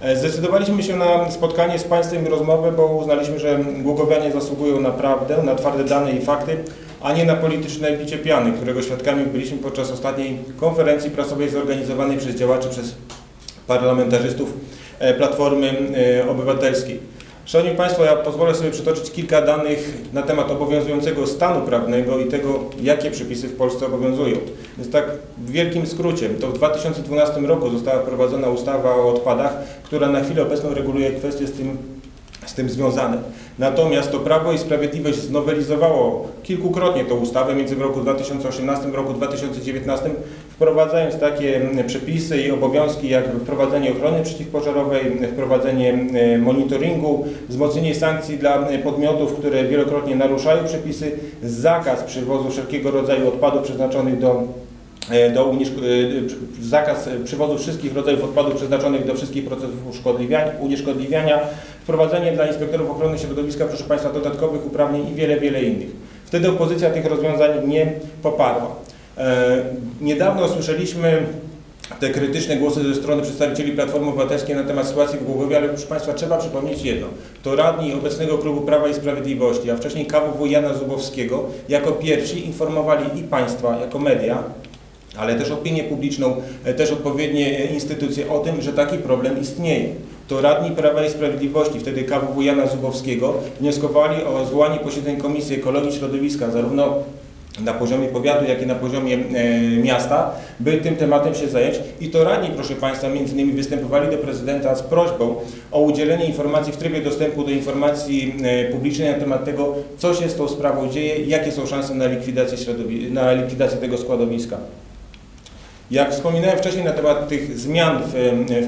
E, Zdecydowaliśmy się na spotkanie z Państwem i rozmowę, bo uznaliśmy, że Głogowianie zasługują na prawdę, na twarde dane i fakty, a nie na polityczne bicie piany, którego świadkami byliśmy podczas ostatniej konferencji prasowej zorganizowanej przez działaczy, przez parlamentarzystów e, Platformy e, Obywatelskiej. Szanowni Państwo, ja pozwolę sobie przytoczyć kilka danych na temat obowiązującego stanu prawnego i tego, jakie przepisy w Polsce obowiązują. Więc tak w wielkim skrócie, to w 2012 roku została wprowadzona ustawa o odpadach, która na chwilę obecną reguluje kwestie z tym, z tym związane. Natomiast to Prawo i Sprawiedliwość znowelizowało kilkukrotnie tę ustawę między roku 2018 i roku 2019, wprowadzając takie przepisy i obowiązki jak wprowadzenie ochrony przeciwpożarowej, wprowadzenie monitoringu, wzmocnienie sankcji dla podmiotów, które wielokrotnie naruszają przepisy, zakaz przywozu wszelkiego rodzaju odpadów przeznaczonych do e, do e, zakaz przywozu wszystkich rodzajów odpadów przeznaczonych do wszystkich procesów unieszkodliwiania, wprowadzenie dla inspektorów ochrony środowiska, proszę Państwa, dodatkowych uprawnień i wiele, wiele innych. Wtedy opozycja tych rozwiązań nie poparła. E, Niedawno słyszeliśmy te krytyczne głosy ze strony przedstawicieli Platformy Obywatelskiej na temat sytuacji w Głogowie, ale proszę Państwa, trzeba przypomnieć jedno. To radni obecnego klubu Prawa i Sprawiedliwości, a wcześniej KWW Jana Zubowskiego, jako pierwsi informowali i Państwa, jako media, ale też opinię publiczną, e, też odpowiednie e, instytucje o tym, że taki problem istnieje. To radni Prawa i Sprawiedliwości, wtedy KWW Jana Zubowskiego, wnioskowali o zwołanie posiedzeń Komisji Ekologii Środowiska, zarówno na poziomie powiatu, jak i na poziomie e, miasta, by tym tematem się zająć. I to radni, proszę Państwa, między innymi występowali do prezydenta z prośbą o udzielenie informacji w trybie dostępu do informacji e, publicznej na temat tego, co się z tą sprawą dzieje, jakie są szanse na likwidację, na likwidację tego składowiska. Jak wspominałem wcześniej na temat tych zmian w,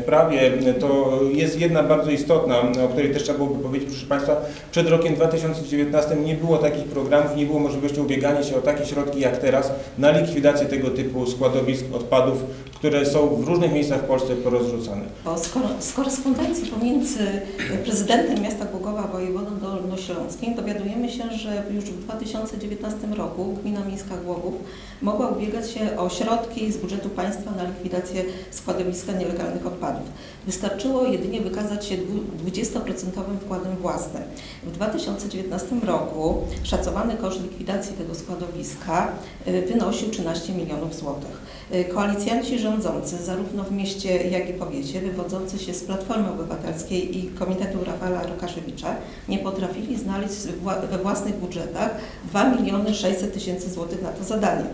w prawie, to jest jedna bardzo istotna, o której też trzeba byłoby powiedzieć, proszę Państwa. Przed rokiem 2019 nie było takich programów, nie było możliwości ubiegania się o takie środki jak teraz na likwidację tego typu składowisk odpadów, które są w różnych miejscach w Polsce porozrzucane. Bo z, kor- z korespondencji pomiędzy prezydentem miasta Głogowa wojewodą dolnośląskim dowiadujemy się, że już w 2019 roku Gmina Miejska Głogów mogła ubiegać się o środki z budżetu państwa na likwidację składowiska nielegalnych odpadów. Wystarczyło jedynie wykazać się dwu- 20% wkładem własnym. W 2019 roku szacowany koszt likwidacji tego składowiska y, wynosił 13 milionów złotych. Y, Koalicjanci rządzący, zarówno w mieście, jak i powiecie, wywodzący się z Platformy Obywatelskiej i Komitetu Rafała Rokaszewicza, nie potrafili znaleźć we własnych budżetach 2 miliony 600 tysięcy złotych na to zadanie.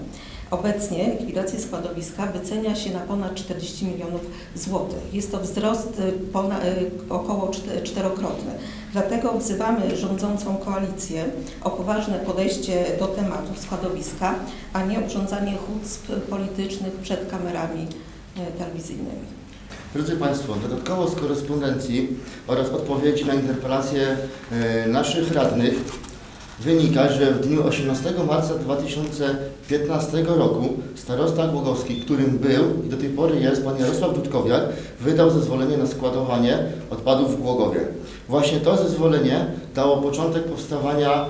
Obecnie likwidację składowiska wycenia się na ponad 40 milionów złotych. Jest to wzrost y, pona, y, około czte- czterokrotny. Dlatego wzywamy rządzącą koalicję o poważne podejście do tematów składowiska, a nie urządzanie chucp politycznych przed kamerami y, telewizyjnymi. Drodzy Państwo, dodatkowo z korespondencji oraz odpowiedzi na interpelacje naszych radnych wynika, że w dniu 18 marca 2015 roku starosta Głogowski, którym był i do tej pory jest pan Jarosław Dudkowiak, wydał zezwolenie na składowanie odpadów w Głogowie. Właśnie to zezwolenie dało początek powstawania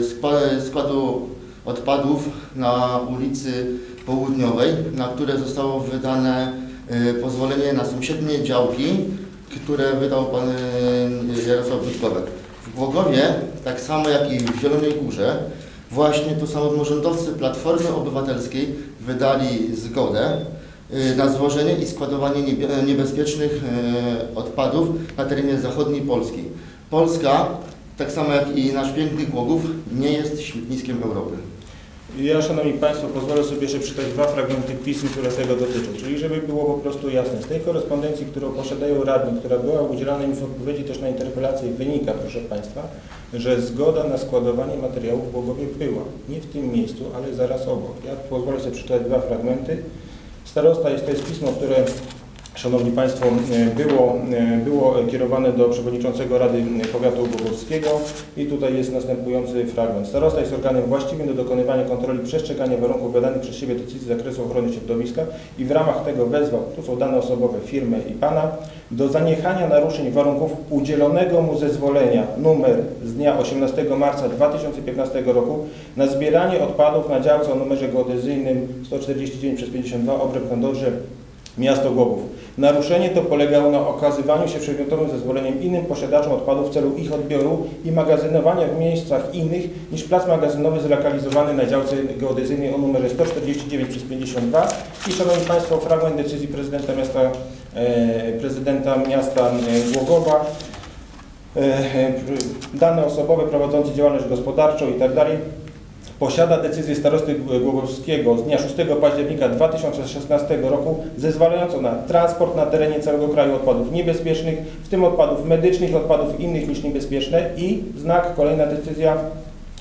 skła- składu odpadów na ulicy Południowej, na które zostało wydane e, pozwolenie na sąsiednie działki, które wydał pan e, Jarosław Dudkowiak. W Głogowie, tak samo jak i w Zielonej Górze, właśnie to samorządowcy Platformy Obywatelskiej wydali zgodę e, na zwożenie i składowanie niebie- niebezpiecznych e, odpadów na terenie zachodniej Polski. Polska, tak samo jak i nasz piękny Głogów, nie jest śmietniskiem Europy. Ja, Szanowni Państwo, pozwolę sobie jeszcze przeczytać dwa fragmenty pism, które tego dotyczą. Czyli żeby było po prostu jasne, z tej korespondencji, którą posiadają radni, która była udzielana mi w odpowiedzi też na interpelację, wynika, proszę Państwa, że zgoda na składowanie materiałów w Głogowie była. Nie w tym miejscu, ale zaraz obok. Ja pozwolę sobie przeczytać dwa fragmenty. Starosta, jest to jest pismo, które Szanowni Państwo, e, było, e, było kierowane do przewodniczącego Rady Powiatu Głogowskiego i tutaj jest następujący fragment. Starosta jest organem właściwym do dokonywania kontroli przestrzegania warunków wydanych przez siebie decyzji z zakresu ochrony środowiska i w ramach tego wezwał, tu są dane osobowe firmę i Pana, do zaniechania naruszeń warunków udzielonego mu zezwolenia numer z dnia 18 marca 2015 roku na zbieranie odpadów na działce o numerze geodezyjnym 149 przez 52 obręb na miasto Głogów. Naruszenie to polegało na okazywaniu się przedmiotowym zezwoleniem innym posiadaczom odpadów w celu ich odbioru i magazynowania w miejscach innych niż plac magazynowy zlokalizowany na działce geodezyjnej o numerze 149 przez 52 i Szanowni Państwo, fragment decyzji prezydenta miasta, e, prezydenta miasta e, Głogowa. E, e, dane osobowe prowadzące działalność gospodarczą i tak dalej posiada decyzję starosty Głogowskiego z dnia 6 października 2016 roku zezwalającą na transport na terenie całego kraju odpadów niebezpiecznych, w tym odpadów medycznych odpadów innych niż niebezpieczne i znak, kolejna decyzja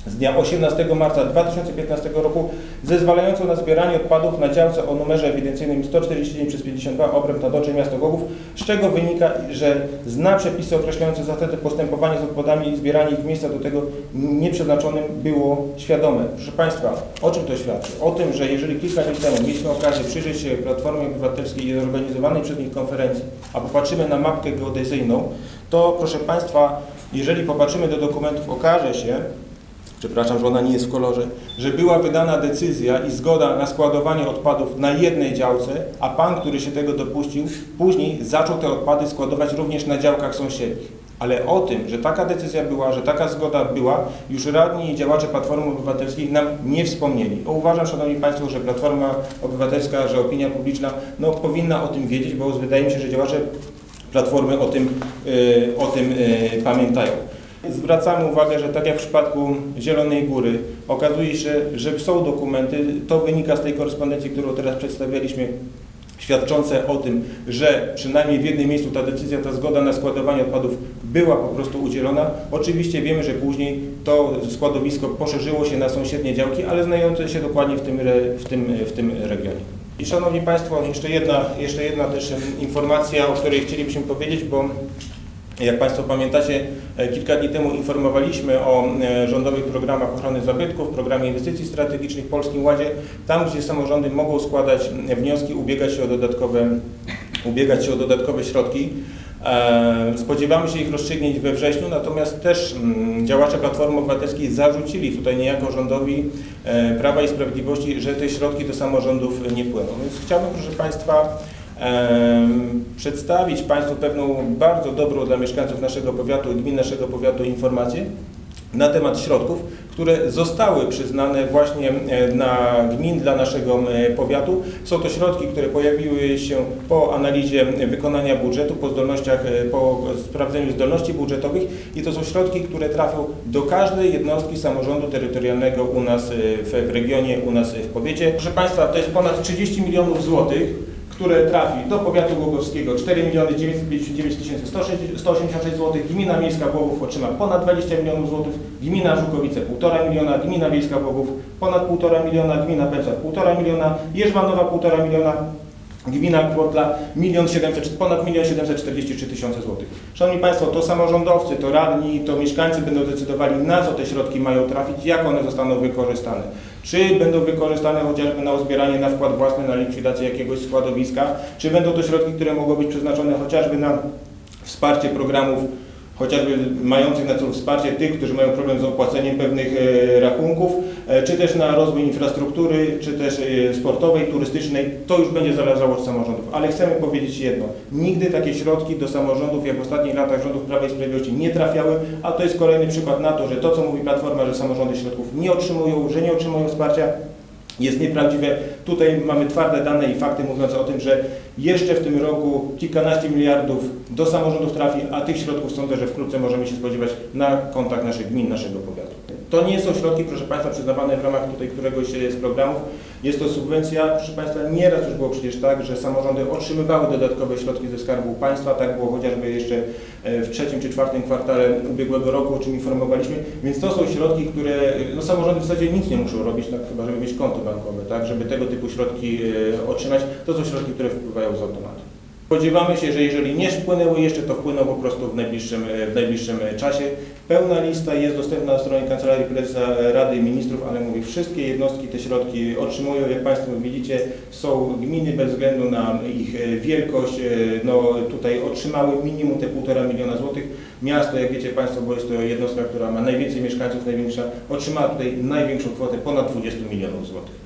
z dnia 18 marca 2015 roku zezwalającą na zbieranie odpadów na działce o numerze ewidencyjnym 149 przez 52 obręb nadoczy miasto Głogów, z czego wynika, że zna przepisy określające zasady postępowania z odpadami i zbieranie ich w miejsca do tego nieprzeznaczonym było świadome. Proszę Państwa, o czym to świadczy? O tym, że jeżeli kilka dni temu mieliśmy okazję przyjrzeć się Platformie Obywatelskiej i zorganizowanej przez nich konferencji, a popatrzymy na mapkę geodezyjną, to proszę Państwa, jeżeli popatrzymy do dokumentów, okaże się, przepraszam, że ona nie jest w kolorze, że była wydana decyzja i zgoda na składowanie odpadów na jednej działce, a pan, który się tego dopuścił, później zaczął te odpady składować również na działkach sąsiednich. Ale o tym, że taka decyzja była, że taka zgoda była, już radni i działacze Platformy Obywatelskiej nam nie wspomnieli. Uważam, Szanowni Państwo, że Platforma Obywatelska, że opinia publiczna no, powinna o tym wiedzieć, bo wydaje mi się, że działacze Platformy o tym, y, o tym y, pamiętają. Zwracamy uwagę, że tak jak w przypadku Zielonej Góry, okazuje się, że są dokumenty, to wynika z tej korespondencji, którą teraz przedstawialiśmy, świadczące o tym, że przynajmniej w jednym miejscu ta decyzja, ta zgoda na składowanie odpadów była po prostu udzielona. Oczywiście wiemy, że później to składowisko poszerzyło się na sąsiednie działki, ale znajdujące się dokładnie w tym, w tym, w tym regionie. I Szanowni Państwo, jeszcze jedna, jeszcze jedna też informacja, o której chcielibyśmy powiedzieć, bo jak Państwo pamiętacie, e, kilka dni temu informowaliśmy o e, rządowych programach ochrony zabytków, programie inwestycji strategicznych Polskim Ładzie, tam gdzie samorządy mogą składać wnioski, ubiegać się o dodatkowe, ubiegać się o dodatkowe środki. E, Spodziewamy się ich rozstrzygnięć we wrześniu, natomiast też mm, działacze Platformy Obywatelskiej zarzucili tutaj niejako rządowi Prawa i Sprawiedliwości, że te środki do samorządów nie płyną. Więc chciałbym, proszę Państwa, przedstawić Państwu pewną bardzo dobrą dla mieszkańców naszego powiatu i gmin naszego powiatu informację na temat środków, które zostały przyznane właśnie e, na gmin dla naszego e, powiatu. Są to środki, które pojawiły się po analizie wykonania budżetu, po zdolnościach, e, po sprawdzeniu zdolności budżetowych i to są środki, które trafią do każdej jednostki samorządu terytorialnego u nas w regionie, u nas w powiecie. Proszę Państwa, to jest ponad 30 milionów złotych które trafi do powiatu głogowskiego. 4 miliony 959 tysięcy 186 zł, gmina miejska Głogów otrzyma ponad 20 milionów złotych, gmina Żukowice 1,5 miliona, gmina wiejska Głogów ponad 1,5 miliona, gmina Pecach 1,5 miliona, Jerzmanowa 1,5 miliona, Gmina milion 700, ponad 1 743 tysiące złotych. Szanowni Państwo, to samorządowcy, to radni, to mieszkańcy będą decydowali na co te środki mają trafić, jak one zostaną wykorzystane. Czy będą wykorzystane chociażby na uzbieranie na wkład własny, na likwidację jakiegoś składowiska, czy będą to środki, które mogą być przeznaczone chociażby na wsparcie programów chociażby mających na celu wsparcie tych, którzy mają problem z opłaceniem pewnych e, rachunków, e, czy też na rozwój infrastruktury, czy też e, sportowej, turystycznej, to już będzie zależało od samorządów. Ale chcemy powiedzieć jedno, nigdy takie środki do samorządów, jak w ostatnich latach rządów Prawa i Sprawiedliwości nie trafiały, a to jest kolejny przykład na to, że to, co mówi Platforma, że samorządy środków nie otrzymują, że nie otrzymują wsparcia, jest nieprawdziwe. Tutaj mamy twarde dane i fakty mówiące o tym, że jeszcze w tym roku kilkanaście miliardów do samorządów trafi, a tych środków sądzę, że wkrótce możemy się spodziewać na kontach naszych gmin, naszego powiatu. To nie są środki, proszę Państwa, przyznawane w ramach tutaj któregoś e, z programów. Jest to subwencja, proszę Państwa, nieraz już było przecież tak, że samorządy otrzymywały dodatkowe środki ze Skarbu Państwa, tak było chociażby jeszcze e, w trzecim czy czwartym kwartale ubiegłego roku, o czym informowaliśmy, więc to są środki, które no, samorządy w zasadzie nic nie muszą robić, tak, chyba żeby mieć konto bankowe, tak, żeby tego typu środki e, otrzymać, to są środki, które wpływają z automatu. Spodziewamy się, że jeżeli nie wpłynęły jeszcze, to wpłyną po prostu w najbliższym, e, w najbliższym e, czasie. Pełna lista jest dostępna na stronie Kancelarii Prezesa Rady Ministrów, ale mówię, wszystkie jednostki te środki otrzymują. Jak Państwo widzicie, są gminy bez względu na ich e, wielkość, e, no tutaj otrzymały minimum te 1,5 miliona złotych. Miasto, jak wiecie Państwo, bo jest to jednostka, która ma najwięcej mieszkańców, największa, otrzymała tutaj największą kwotę ponad 20 milionów złotych.